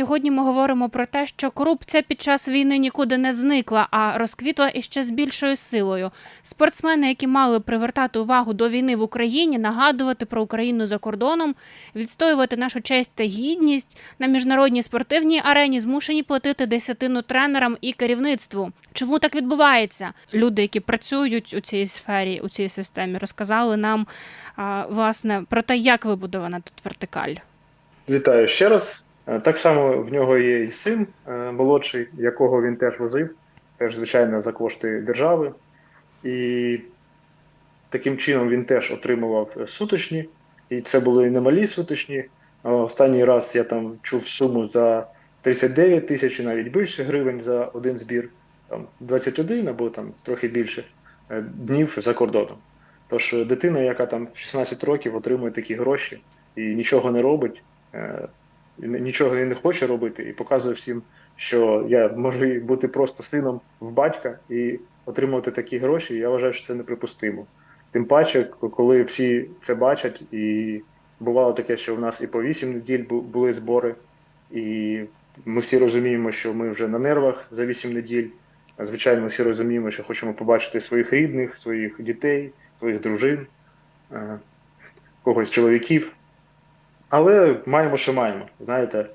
Сьогодні ми говоримо про те, що корупція під час війни нікуди не зникла, а розквітла іще з більшою силою. Спортсмени, які мали привертати увагу до війни в Україні, нагадувати про Україну за кордоном, відстоювати нашу честь та гідність на міжнародній спортивній арені, змушені платити десятину тренерам і керівництву. Чому так відбувається? Люди, які працюють у цій сфері, у цій системі, розказали нам власне про те, як вибудована тут вертикаль. Вітаю ще раз. Е, Так само в нього є і син е, молодший, якого він теж возив, теж, звичайно, за кошти держави. І таким чином він теж отримував е, суточні, і це були немалі суточні. Останній раз я там чув суму за 39 тисяч, і навіть більше гривень за один збір, там 21 або там трохи більше днів за кордоном. Тож дитина, яка там 16 років отримує такі гроші і нічого не робить, і нічого він не хоче робити, і показує всім, що я можу бути просто сином в батька і отримувати такі гроші. Я вважаю, що це неприпустимо. Тим паче, коли всі це бачать, і бувало таке, що в нас і по 8 неділь були збори, і ми всі розуміємо, що ми вже на нервах за 8 неділь. Звичайно, всі розуміємо, що хочемо побачити своїх рідних, своїх дітей, своїх дружин, когось чоловіків. Але маємо, що маємо. Знаєте,